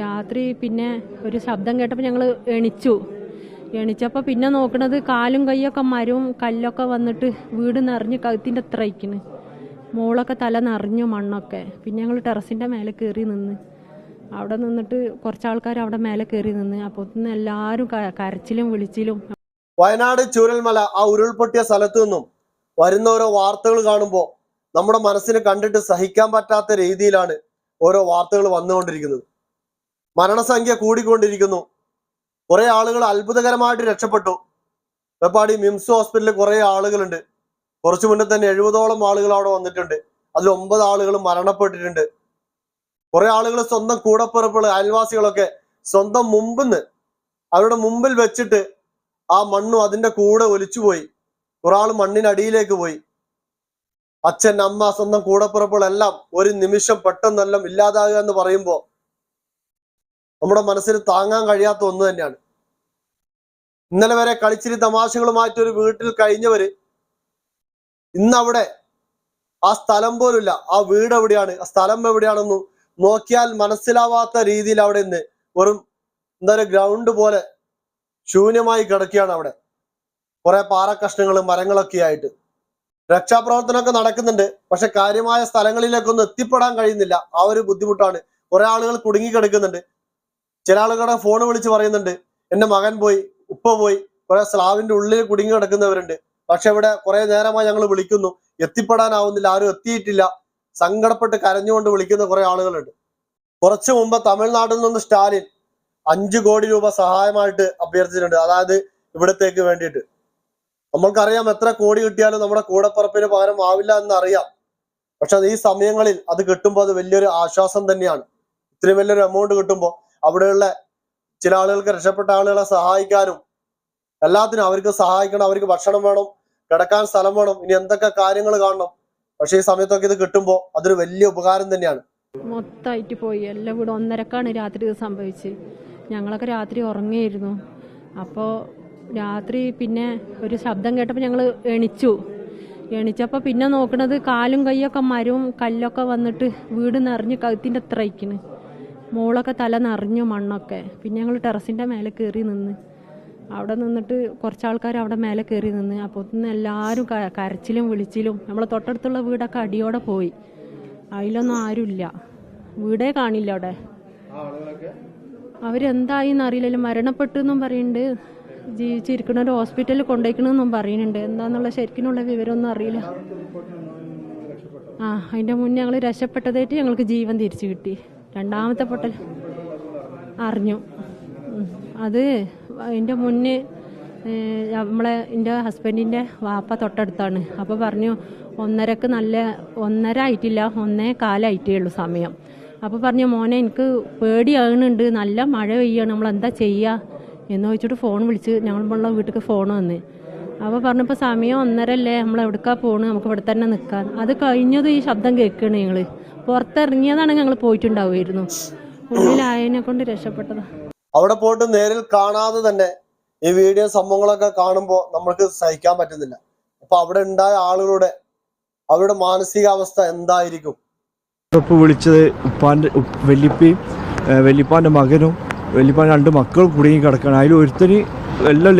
രാത്രി പിന്നെ ഒരു ശബ്ദം കേട്ടപ്പോൾ ഞങ്ങൾ എണിച്ചു. എണിച്ചപ്പോൾ പിന്നെ നോക്കണത് കാലും കൈയൊക്കെ മരവും കല്ലൊക്കെ വന്നിട്ട് വീട് നിറഞ്ഞ് കഴുത്തിന്റെ അത്ര അയക്കണ്. മോളൊക്കെ തല നിറഞ്ഞു മണ്ണൊക്കെ. പിന്നെ ഞങ്ങൾ ടെറസിന്റെ മേലെ കയറി നിന്ന്. അവിടെ നിന്നിട്ട് കുറച്ച് ആൾക്കാർ അവിടെ മേലെ കയറി നിന്ന്. അപ്പോൾ എല്ലാവരും കരച്ചിലും വിളിച്ചിലും. വയനാട് ചൂരൽമല ആ ഉരുൾപൊട്ടിയ സ്ഥലത്തു നിന്നും വരുന്ന ഓരോ വാർത്തകൾ കാണുമ്പോൾ നമ്മുടെ മനസ്സിന് കണ്ടിട്ട് സഹിക്കാൻ പറ്റാത്ത രീതിയിലാണ് ഓരോ വാർത്തകൾ വന്നുകൊണ്ടിരിക്കുന്നത്. മരണസംഖ്യ കൂടിക്കൊണ്ടിരിക്കുന്നു. കുറെ ആളുകൾ അത്ഭുതകരമായിട്ട് രക്ഷപ്പെട്ടു. വെപ്പാടി മിംസ് ഹോസ്പിറ്റലിൽ കുറെ ആളുകളുണ്ട്. കുറച്ചു മുന്നേ തന്നെ എഴുപതോളം ആളുകൾ അവിടെ വന്നിട്ടുണ്ട്. അതിൽ ഒമ്പത് ആളുകൾ മരണപ്പെട്ടിട്ടുണ്ട്. കുറെ ആളുകൾ സ്വന്തം കൂടപ്പിറപ്പുകൾ അയൽവാസികളൊക്കെ സ്വന്തം മുമ്പിന്ന് അവരുടെ മുമ്പിൽ വെച്ചിട്ട് ആ മണ്ണും അതിന്റെ കൂടെ ഒലിച്ചുപോയി. ആൾ മണ്ണിനടിയിലേക്ക് പോയി. അച്ഛൻ അമ്മ സ്വന്തം കൂടപ്പിറപ്പുകളെല്ലാം ഒരു നിമിഷം പെട്ടെന്നെല്ലാം ഇല്ലാതാകുക എന്ന് പറയുമ്പോൾ നമ്മുടെ മനസ്സിന് താങ്ങാൻ കഴിയാത്ത ഒന്ന് തന്നെയാണ്. ഇന്നലെ വരെ കളിച്ചിരി തമാശകളുമായിട്ട് ഒരു വീട്ടിൽ കഴിഞ്ഞവര് ഇന്നവിടെ ആ സ്ഥലം പോലുമില്ല. ആ വീട് എവിടെയാണ്? ആ സ്ഥലം എവിടെയാണെന്ന് നോക്കിയാൽ മനസ്സിലാവാത്ത രീതിയിൽ അവിടെ നിന്ന് വെറും എന്താ പറയുക ഗ്രൗണ്ട് പോലെ ശൂന്യമായി കിടക്കുകയാണ് അവിടെ. കുറെ പാറക്കഷ്ണങ്ങളും മരങ്ങളൊക്കെ ആയിട്ട്. രക്ഷാപ്രവർത്തനമൊക്കെ നടക്കുന്നുണ്ട്. പക്ഷെ കാര്യമായ സ്ഥലങ്ങളിലേക്കൊന്നും എത്തിപ്പെടാൻ കഴിയുന്നില്ല. ആ ഒരു ബുദ്ധിമുട്ടാണ്. കുറെ ആളുകൾ കുടുങ്ങി കിടക്കുന്നുണ്ട് ചില ആളുകളുടെ ഫോൺ വിളിച്ച് പറയുന്നുണ്ട്. എന്റെ മകൻ പോയി ഉപ്പ പോയി കുറെ സ്ലാവിന്റെ ഉള്ളിൽ കുടുങ്ങി കിടക്കുന്നവരുണ്ട്. പക്ഷെ ഇവിടെ കുറെ നേരമായി ഞങ്ങൾ വിളിക്കുന്നു. എത്തിപ്പെടാനാവുന്നില്ല ആരും എത്തിയിട്ടില്ല. സങ്കടപ്പെട്ട് കരഞ്ഞുകൊണ്ട് വിളിക്കുന്ന കുറെ ആളുകളുണ്ട്. കുറച്ചു മുമ്പ് തമിഴ്നാട്ടിൽ നിന്ന് സ്റ്റാലിൻ അഞ്ചു കോടി രൂപ സഹായമായിട്ട് അഭ്യർത്ഥിച്ചിട്ടുണ്ട്. അതായത് ഇവിടത്തേക്ക് വേണ്ടിയിട്ട്. നമ്മൾക്കറിയാം എത്ര കോടി കിട്ടിയാലും നമ്മുടെ കൂടപ്പറപ്പിന് പകരം ആവില്ല എന്നറിയാം. പക്ഷെ ഈ സമയങ്ങളിൽ അത് കിട്ടുമ്പോൾ അത് വലിയൊരു ആശ്വാസം തന്നെയാണ്. ഇത്രയും വലിയൊരു എമൗണ്ട് കിട്ടുമ്പോൾ അവിടെയുള്ള ചില ആളുകൾക്ക് രക്ഷപ്പെട്ട ആളുകളെ സഹായിക്കാനും എല്ലാത്തിനും അവർക്ക് സഹായിക്കണം അവർക്ക് ഭക്ഷണം വേണം കിടക്കാൻ സ്ഥലം വേണം ഇനി എന്തൊക്കെ കാര്യങ്ങൾ കാണണം. പക്ഷേ ഈ സമയത്തൊക്കെ ഇത് കിട്ടുമ്പോ അതൊരു വലിയ ഉപകാരം തന്നെയാണ്. മൊത്തമായിട്ട് പോയി. എല്ലാം കൂടെ ഒന്നരക്കാണ് രാത്രി ഇത് സംഭവിച്ചത് ഞങ്ങളൊക്കെ രാത്രി ഉറങ്ങിയിരുന്നു. അപ്പോൾ രാത്രി പിന്നെ ഒരു ശബ്ദം കേട്ടപ്പോൾ ഞങ്ങൾ എണിച്ചു. എണിച്ചപ്പോൾ പിന്നെ നോക്കണത് കാലും കൈയൊക്കെ മരവും കല്ലൊക്കെ വന്നിട്ട് വീട് നിറഞ്ഞ് കഴുത്തിന്റെ അത്ര മോളൊക്കെ തല നിറഞ്ഞു മണ്ണൊക്കെ. പിന്നെ ഞങ്ങൾ ടെറസിന്റെ മേലെ കയറി നിന്ന്. അവിടെ നിന്നിട്ട് കുറച്ച് ആൾക്കാർ അവിടെ മേലെ കയറി നിന്ന്. അപ്പോൾ എല്ലാവരും കരച്ചിലും വിളിച്ചിലും നമ്മളെ തൊട്ടടുത്തുള്ള വീടൊക്കെ അടിയോടെ പോയി. അതിലൊന്നും ആരുമില്ല വീടേ കാണില്ല അവിടെ. അവരെന്തായി എന്നറിയില്ലല്ലോ മരണപ്പെട്ടു എന്നും പറയുന്നുണ്ട് ജീവിച്ചിരിക്കണ ഒരു ഹോസ്പിറ്റലിൽ കൊണ്ടുപോയിക്കണമെന്നും പറയുന്നുണ്ട് എന്താന്നുള്ള ശരിക്കിനുള്ള വിവരമൊന്നും അറിയില്ല. ആ അതിന്റെ മുന്നേ ഞങ്ങൾ രക്ഷപ്പെട്ടതായിട്ട് ഞങ്ങൾക്ക് ജീവൻ തിരിച്ചു കിട്ടി. രണ്ടാമത്തെ പൊട്ടൽ. അറിഞ്ഞു. അത് അതിന്റെ മുന്നേ നമ്മളെ എന്റെ ഹസ്ബൻഡിന്റെ വാപ്പ തൊട്ടടുത്താണ്. അപ്പോൾ പറഞ്ഞു ഒന്നരക്ക് നല്ല ഒന്നര ആയിട്ടില്ല ഒന്നേ കാലായിട്ടേ ഉള്ളൂ സമയം. അപ്പോൾ പറഞ്ഞു മോനെ എനിക്ക് പേടിയാകുന്നുണ്ട്. നല്ല മഴ പെയ്യാണ്. നമ്മൾ എന്താ ചെയ്യുക എന്ന് ചോദിച്ചിട്ട് ഫോൺ വിളിച്ച് ഞങ്ങളുള്ള വീട്ടിലേക്ക് ഫോൺ വന്ന്. അപ്പോൾ പറഞ്ഞപ്പോൾ സമയം ഒന്നരല്ലേ നമ്മൾ എവിടേക്കാ പോണ്? നമുക്ക് ഇവിടെ തന്നെ നിൽക്കാം അത് കഴിഞ്ഞത് ഈ ശബ്ദം കേൾക്കണേ ഞങ്ങൾ പുറത്തിറങ്ങിയതാണ് ഞങ്ങൾ പോയിട്ടുണ്ടാവുമായിരുന്നു. ഉള്ളിലായതിനെ കൊണ്ട് രക്ഷപ്പെട്ടതാ. അവിടെ പോയിട്ട് നേരിൽ കാണാതെ തന്നെ ഈ വീഡിയോ സംഭവങ്ങളൊക്കെ കാണുമ്പോൾ നമ്മൾക്ക് സഹിക്കാൻ പറ്റുന്നില്ല. അപ്പൊ അവിടെ ഉണ്ടായ ആളുകളുടെ അവരുടെ മാനസികാവസ്ഥ എന്തായിരിക്കും? ഉപ്പ് വിളിച്ചത് ഉപ്പാന്റെ വല്യപ്പയും വെല്ലിപ്പാന്റെ മകനും വെല്ലിപ്പാൻ രണ്ട് മക്കളും കുടുങ്ങി കിടക്കണം. അതിൽ ഒരുത്തന് എല്ലാം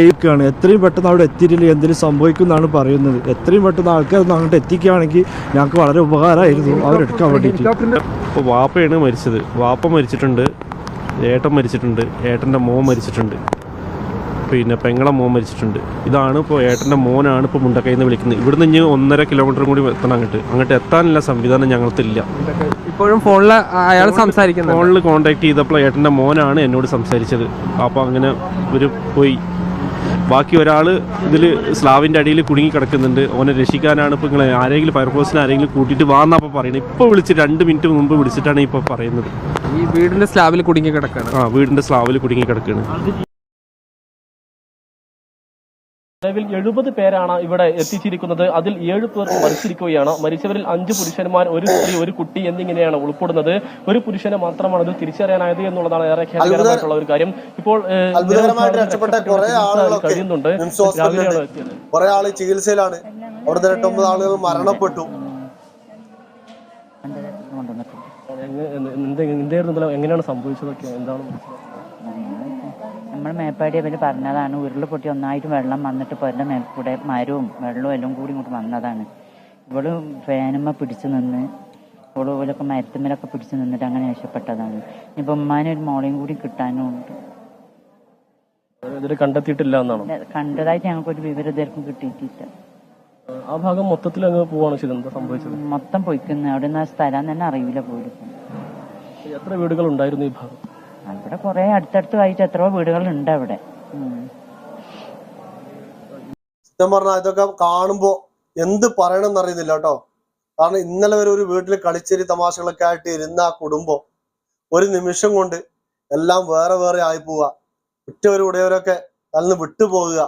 ലയിക്കുകയാണ് എത്രയും പെട്ടെന്ന് അവിടെ എത്തിയിട്ടില്ല. എന്തെങ്കിലും സംഭവിക്കും എന്നാണ് പറയുന്നത്. എത്രയും പെട്ടെന്ന് ആൾക്കാർ അങ്ങോട്ട് എത്തിക്കുകയാണെങ്കിൽ ഞങ്ങൾക്ക് വളരെ ഉപകാരമായിരുന്നു. അവരെടുക്കാൻ വേണ്ടിയിട്ട്. ഇപ്പോൾ വാപ്പയാണ് മരിച്ചത്. വാപ്പ മരിച്ചിട്ടുണ്ട്. ഏട്ടൻ മരിച്ചിട്ടുണ്ട്. ഏട്ടന്റെ മോൻ മരിച്ചിട്ടുണ്ട്. പിന്നെ പെങ്ങളെ മോൻ മരിച്ചിട്ടുണ്ട്. ഇതാണ് ഇപ്പോൾ ഏട്ടന്റെ മോനാണ് ഇപ്പോൾ മുണ്ടക്കൈ നിന്ന് വിളിക്കുന്നത്. ഇവിടുന്ന് ഇനി ഒന്നര കിലോമീറ്റർ കൂടി എത്തണം അങ്ങോട്ട്. അങ്ങോട്ട് എത്താനുള്ള സംവിധാനം ഞങ്ങൾക്കില്ല. ഇപ്പോഴും ഫോണിൽ അയാൾ സംസാരിക്കുന്നത് ഫോണിൽ കോൺടാക്ട് ചെയ്തപ്പോൾ ഏട്ടന്റെ മോനാണ് എന്നോട് സംസാരിച്ചത്. അപ്പോൾ അങ്ങനെ ഒരു പോയി. ബാക്കി ഒരാൾ ഇതിൽ സ്ലാവിന്റെ അടിയിൽ കുടുങ്ങി കിടക്കുന്നുണ്ട് ഓനെ രക്ഷിക്കാനാണ് ഇപ്പോൾ നിങ്ങൾ ആരെങ്കിലും ഫയർഫോഴ്സിനെ ആരെങ്കിലും കൂട്ടിയിട്ട് വാന്നപ്പോൾ പറയുന്നത് ഇപ്പോൾ വിളിച്ച് രണ്ട് മിനിറ്റ് മുമ്പ് വിളിച്ചിട്ടാണ് ഇപ്പോൾ പറയുന്നത്. ഈ വീടിന്റെ സ്ലാബിൽ കുടുങ്ങി കിടക്കുകയാണ് ആ വീടിന്റെ സ്ലാബിൽ കുടുങ്ങി കിടക്കുകയാണ് നിലവിൽ എഴുപത് പേരാണ് ഇവിടെ എത്തിച്ചിരിക്കുന്നത് അതിൽ ഏഴ് പേർ മരിച്ചിരിക്കുകയാണ് മരിച്ചവരിൽ അഞ്ച് പുരുഷന്മാർ ഒരു സ്ത്രീ ഒരു കുട്ടി എന്നിങ്ങനെയാണ് ഉൾപ്പെടുന്നത് ഒരു പുരുഷനെ മാത്രമാണ് ഇത് തിരിച്ചറിയാനായത് എന്നുള്ളതാണ് ഏറെ ഖേദകരമായിട്ടുള്ള ഒരു കാര്യം ഇപ്പോൾ കഴിയുന്നുണ്ട് രാവിലെയാണ് എത്തിയത് കുറെ ആൾ ചികിത്സയിലാണ് എട്ടൊമ്പത് ആളുകൾ മരണപ്പെട്ടു എന്തായിരുന്നു എങ്ങനെയാണ് സംഭവിച്ചതൊക്കെ എന്താണ്? നമ്മൾ മേപ്പാടി അവർ പറഞ്ഞതാണ് ഉരുൾ പൊട്ടി ഒന്നായിട്ട് വെള്ളം വന്നിട്ട് പൊരന്റെ മേൽക്കൂടെ മരവും വെള്ളവും എല്ലാം കൂടി ഇങ്ങോട്ട് വന്നതാണ്. ഇവൾ ഫാനുമ്മ പിടിച്ചു നിന്ന് ഇവൾ ഇവലൊക്കെ മരത്തുമ്മലൊക്കെ പിടിച്ചു നിന്നിട്ട് അങ്ങനെ രക്ഷപ്പെട്ടതാണ്. ഇനിയിപ്പോൾ ഉമ്മാനെ ഒരു മോളെയും കൂടി കിട്ടാനും ഉണ്ട് കണ്ടെത്തിയിട്ടില്ല എന്നാണ്? കണ്ടതായിട്ട് കണ്ടതായിട്ട് ഞങ്ങൾക്കൊരു വിവരം കിട്ടിയിട്ടില്ല. ആ ഭാഗം മൊത്തത്തിൽ അങ്ങ് പോവാണ് സംഭവിച്ചത്? മൊത്തം പൊയ്ക്കുന്നു. അവിടെ നിന്ന് സ്ഥലം തന്നെ അറിയില്ല പോലും. എത്ര വീടുകൾ ഉണ്ടായിരുന്നു ഈ ഭാഗം? അവിടെ കുറേ അടുത്തടുത്തായിട്ട് എത്രയോ വീടുകളുണ്ട് അവിടെ. സത്യം ഇതൊക്കെ കാണുമ്പോ എന്ത് പറയണമെന്ന് അറിയുന്നില്ല കേട്ടോ. കാരണം ഇന്നലെ വരെ ഒരു വീട്ടിൽ കളിച്ചേരി തമാശകളൊക്കെ ആയിട്ട് ഇരുന്ന ആ കുടുംബം ഒരു നിമിഷം കൊണ്ട് എല്ലാം വേറെ വേറെ ആയി പോവുക. ഉറ്റവരും ഉടയവരൊക്കെ അതിൽ വിട്ടുപോകുക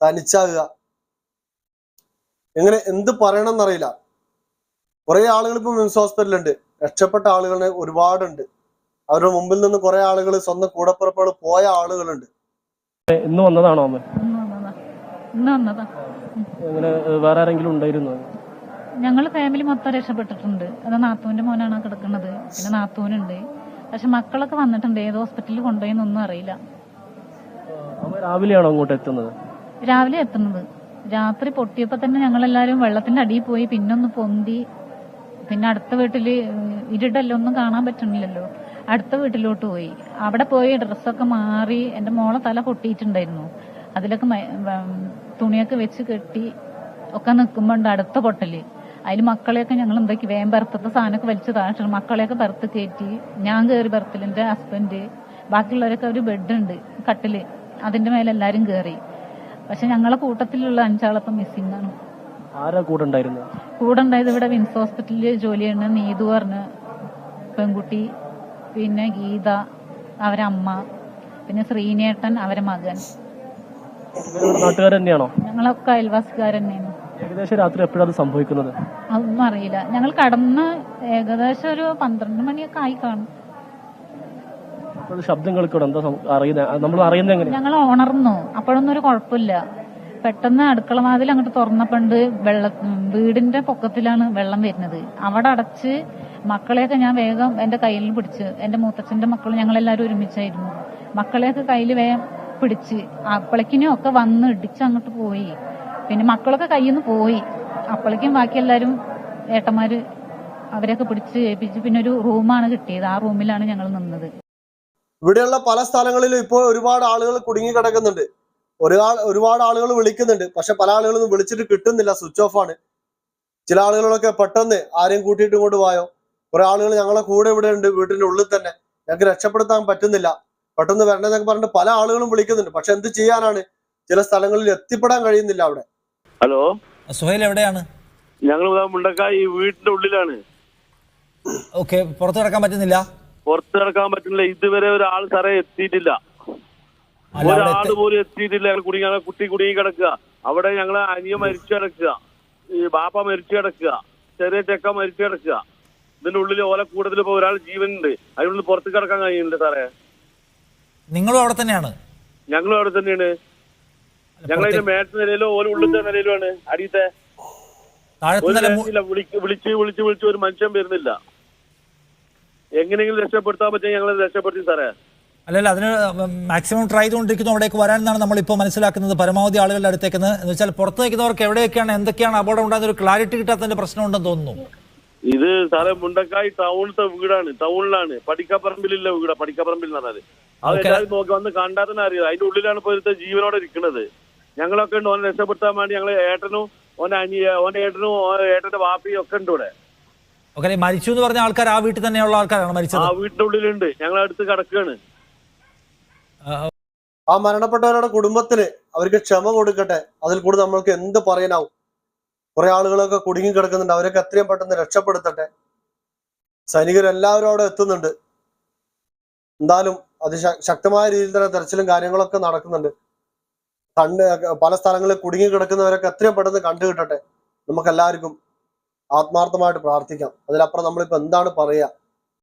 തനിച്ചാകുക. എങ്ങനെ എന്ത് പറയണമെന്ന് അറിയില്ല. കുറെ ആളുകൾ ഇപ്പൊ മിംസ് ഹോസ്പിറ്റലുണ്ട് രക്ഷപ്പെട്ട ആളുകളെ ഒരുപാടുണ്ട്. അവരുടെ മുമ്പിൽ നിന്ന് കുറെ ആളുകൾ സ്വന്തം കൂടപ്പിറപ്പുകൾ പോയ ആളുകളുണ്ട്. ഇന്ന് വന്നതാണോ അമ്മ? എങ്ങനെ വേറെ ആരെങ്കിലും ഉണ്ടായിരുന്നോ? ഞങ്ങൾ ഫാമിലി മൊത്തം രക്ഷപ്പെട്ടിട്ടുണ്ട്. അത് നാത്തൂന്റെ മോനാണ് ആ കിടക്കുന്നത്. പിന്നെ നാത്തൂനുണ്ട്. പക്ഷെ മക്കളൊക്കെ വന്നിട്ടുണ്ട്. ഏത് ഹോസ്പിറ്റലിൽ കൊണ്ടുപോയെന്നൊന്നും അറിയില്ല. രാവിലെയാണോ അങ്ങോട്ട് എത്തുന്നത്? രാവിലെ എത്തുന്നത്. രാത്രി പൊട്ടിയപ്പോ തന്നെ ഞങ്ങൾ ഞങ്ങളെല്ലാരും വെള്ളത്തിന്റെ അടിയിൽ പോയി. പിന്നൊന്ന് പൊന്തി. പിന്നെ അടുത്ത വീട്ടിൽ ഇരുടല്ലോ ഒന്നും കാണാൻ പറ്റണില്ലല്ലോ അടുത്ത വീട്ടിലോട്ട് പോയി. അവിടെ പോയി ഡ്രസ്സൊക്കെ മാറി എന്റെ മോളെ തല പൊട്ടിയിട്ടുണ്ടായിരുന്നു. അതിലൊക്കെ തുണിയൊക്കെ വെച്ച് കെട്ടി ഒക്കെ നിൽക്കുമ്പോണ്ട് അടുത്ത പൊട്ടൽ അതിൽ മക്കളെയൊക്കെ ഞങ്ങൾ എന്താക്കി വേം പെറുത്തത്തെ സാധനമൊക്കെ വലിച്ചു താഴ്ച മക്കളെയൊക്കെ ബർത്ത് കയറ്റി. ഞാൻ കയറി ബർത്തിൽ എന്റെ ഹസ്ബൻഡ് ബാക്കിയുള്ളവരൊക്കെ ഒരു ബെഡുണ്ട് കട്ടിൽ. അതിന്റെ മേലെ എല്ലാരും കയറി പക്ഷെ ഞങ്ങളെ കൂട്ടത്തിലുള്ള അഞ്ചാളപ്പം മിസ്സിംഗ് ആണ്. ആരാ കൂടെ ഉണ്ടായിരുന്നത്? കൂടെ ഉണ്ടായത് ഇവിടെ വിൻസ് ഹോസ്പിറ്റലിൽ ജോലി ചെയ്യുന്ന നീതു പറഞ്ഞ പെൺകുട്ടി. പിന്നെ ഗീത അവരമ്മ പിന്നെ ശ്രീനേട്ടൻ അവരെ മകൻ. നാട്ടുകാർ തന്നെയാണോ ഞങ്ങളൊക്കെ അയൽവാസിക്കാർ തന്നെയാണ് ഏകദേശം രാത്രി എപ്പോഴാണ് സംഭവിക്കുന്നത്? അതൊന്നും അറിയില്ല. ഞങ്ങൾ കടന്ന് ഏകദേശം ഒരു പന്ത്രണ്ട് മണിയൊക്കെ ആയി കാണും. ശബ്ദങ്ങൾക്ക് ഇവിടെ എന്താ അറിയുന്നത് നമ്മൾ അറിയുന്നത് എങ്ങനെ ഞങ്ങൾ ഉണർന്നു. അപ്പോഴൊന്നും ഒരു കുഴപ്പമില്ല. പെട്ടെന്ന് അടുക്കള വാതിൽ അങ്ങോട്ട് തുറന്നപ്പണ്ട് വെള്ള വീടിന്റെ പൊക്കത്തിലാണ് വെള്ളം വരുന്നത്. അവിടെ അടച്ച് മക്കളെയൊക്കെ ഞാൻ വേഗം എന്റെ കയ്യിൽ പിടിച്ച് എന്റെ മൂത്തച്ഛന്റെ മക്കൾ ഞങ്ങളെല്ലാവരും ഒരുമിച്ചായിരുന്നു. മക്കളെയൊക്കെ കയ്യിൽ വേഗം പിടിച്ച് അപ്പളക്കിനും ഒക്കെ വന്ന് ഇടിച്ച് അങ്ങോട്ട് പോയി. പിന്നെ മക്കളൊക്കെ കയ്യിൽ നിന്ന് പോയി. അപ്പളക്കും ബാക്കി എല്ലാവരും ഏട്ടന്മാര് അവരെയൊക്കെ പിടിച്ച് ഏൽപ്പിച്ച് പിന്നെ ഒരു റൂമാണ് കിട്ടിയത്. ആ റൂമിലാണ് ഞങ്ങൾ നിന്നത്. ഇവിടെയുള്ള പല സ്ഥലങ്ങളിലും ഇപ്പോൾ ഒരുപാട് ആളുകൾ കുടുങ്ങി കിടക്കുന്നുണ്ട്. ഒരാൾ ഒരുപാട് ആളുകൾ വിളിക്കുന്നുണ്ട്. പക്ഷെ പല ആളുകളൊന്നും വിളിച്ചിട്ട് കിട്ടുന്നില്ല. സ്വിച്ച് ഓഫ് ആണ്. ചില ആളുകളൊക്കെ പെട്ടെന്ന് ആരെയും കൂട്ടിയിട്ട് ഇങ്ങോട്ട് പോയോ കുറെ ആളുകൾ ഞങ്ങളെ കൂടെ ഇവിടെ ഉണ്ട് വീട്ടിന്റെ ഉള്ളിൽ തന്നെ. ഞങ്ങൾക്ക് രക്ഷപ്പെടുത്താൻ പറ്റുന്നില്ല. പെട്ടെന്ന് വരണമെന്നൊക്കെ പറഞ്ഞിട്ട് പല ആളുകളും വിളിക്കുന്നുണ്ട്. പക്ഷെ എന്ത് ചെയ്യാനാണ്? ചില സ്ഥലങ്ങളിൽ എത്തിപ്പെടാൻ കഴിയുന്നില്ല അവിടെ. ഹലോ? സുഹൈൽ എവിടെയാണ്? ഞങ്ങൾ മുണ്ടക്കായി വീടിന്റെ ഉള്ളിലാണ്. ഓക്കെ പുറത്തു കിടക്കാൻ പറ്റുന്നില്ല? പുറത്തു കിടക്കാൻ പറ്റുന്നില്ല. ഇതുവരെ ഒരാൾ സാറേ എത്തിയിട്ടില്ല. ഒരാൾ ഒരാൾ പോലും എത്തിയിട്ടില്ല. ഞങ്ങൾ കുടുങ്ങി കുട്ടി കുടുങ്ങി കിടക്കുക. അവിടെ ഞങ്ങളെ അനിയ മരിച്ചു കിടക്കുക. ഈ ബാപ്പ മരിച്ചു കിടക്കുക. ചെറിയ ചെക്ക മരിച്ചു കിടക്കുക. ഇതിന്റെ ഉള്ളിൽ ഓല കൂടുതൽ ഇപ്പൊ ഒരാൾ ജീവനുണ്ട്. അതിനുള്ളിൽ പുറത്ത് കിടക്കാൻ കഴിയുന്നില്ല സാറേ. നിങ്ങളും അവിടെ തന്നെയാണ്? ഞങ്ങളും അവിടെ തന്നെയാണ്. ഞങ്ങൾ അതിന്റെ മേട്ട നിലയിലോ ഓല ഉള്ളിലത്തെ നിലയിലുമാണ്. അടിയത്തെ. വിളിച്ച് വിളിച്ച് വിളിച്ച് വിളിച്ച് ഒരു മനുഷ്യൻ വരുന്നില്ല. എങ്ങനെയെങ്കിലും രക്ഷപ്പെടുത്താൻ പറ്റിയ ഞങ്ങൾ രക്ഷപ്പെടുത്തി സാറേ. അല്ലല്ല അതിന് മാക്സിമം ട്രൈ ചെയ്തുകൊണ്ടിരിക്കുന്നു അവിടേക്ക് വരാനെന്നാണ് നമ്മൾ നമ്മളിപ്പോൾ മനസ്സിലാക്കുന്നത്. പരമാവധി ആളുകളുടെ അടുത്തേക്ക് എന്ന് എന്ന് വെച്ചാൽ പുറത്ത് നിൽക്കുന്നവർക്ക് എവിടെയൊക്കെയാണ് എന്തൊക്കെയാണ് അപകടം ഉണ്ടാകുന്ന ഒരു ക്ലാരിറ്റി കിട്ടാത്തതിന്റെ പ്രശ്നമുണ്ടെന്ന് തോന്നുന്നു. ഇത് സാറെ മുണ്ടക്കായി ടൗണിലത്തെ വീടാണ് ടൗണിലാണ്. പടിക്കപ്പറമ്പിലുള്ള വീടാ പടിക്കപ്പറമ്പിൽ എന്ന് പറഞ്ഞത് അത് എല്ലാവരും നോക്കി വന്ന് കണ്ടാൽ തന്നെ അറിയാം. അതിന്റെ ഉള്ളിലാണ് ഇപ്പൊ ഇവിടുത്തെ ജീവനോടെ ഇരിക്കുന്നത്. ഞങ്ങളൊക്കെ ഉണ്ട് ഓനെ രക്ഷപ്പെടുത്താൻ വേണ്ടി ഞങ്ങൾ ഏട്ടനും ഓന്റെ അനിയ ഓന്റെ ഏട്ടനും ഏട്ടന്റെ വാപ്പിയും ഒക്കെ ഉണ്ട് ഇവിടെ. ഓക്കെ മരിച്ചു എന്ന് പറഞ്ഞ ആൾക്കാർ ആ വീട്ടിൽ തന്നെയുള്ള ആൾക്കാരാണ് മരിച്ചത്? ആ വീട്ടിന്റെ വീടിന്റെ ഉള്ളിലുണ്ട്. ഞങ്ങൾ അടുത്ത് കിടക്കുകയാണ് ആ, ആ മരണപ്പെട്ടവരുടെ കുടുംബത്തിന് അവർക്ക് ക്ഷമ കൊടുക്കട്ടെ. അതിൽ കൂടെ നമ്മൾക്ക് എന്ത് പറയാനാവും? കുറെ ആളുകളൊക്കെ കുടുങ്ങി കിടക്കുന്നുണ്ട്. അവരൊക്കെ എത്രയും പെട്ടെന്ന് രക്ഷപ്പെടുത്തട്ടെ. സൈനികരെല്ലാവരും അവിടെ എത്തുന്നുണ്ട്. എന്തായാലും അത് ശക്തമായ രീതിയിൽ തന്നെ തെരച്ചിലും കാര്യങ്ങളൊക്കെ നടക്കുന്നുണ്ട്. കണ്ട് പല സ്ഥലങ്ങളിൽ കുടുങ്ങി കിടക്കുന്നവരൊക്കെ എത്രയും പെട്ടെന്ന് കണ്ടു കിട്ടട്ടെ. നമുക്ക് എല്ലാവർക്കും ആത്മാർത്ഥമായിട്ട് പ്രാർത്ഥിക്കാം. അതിലപ്പുറം നമ്മളിപ്പോ എന്താണ് പറയുക?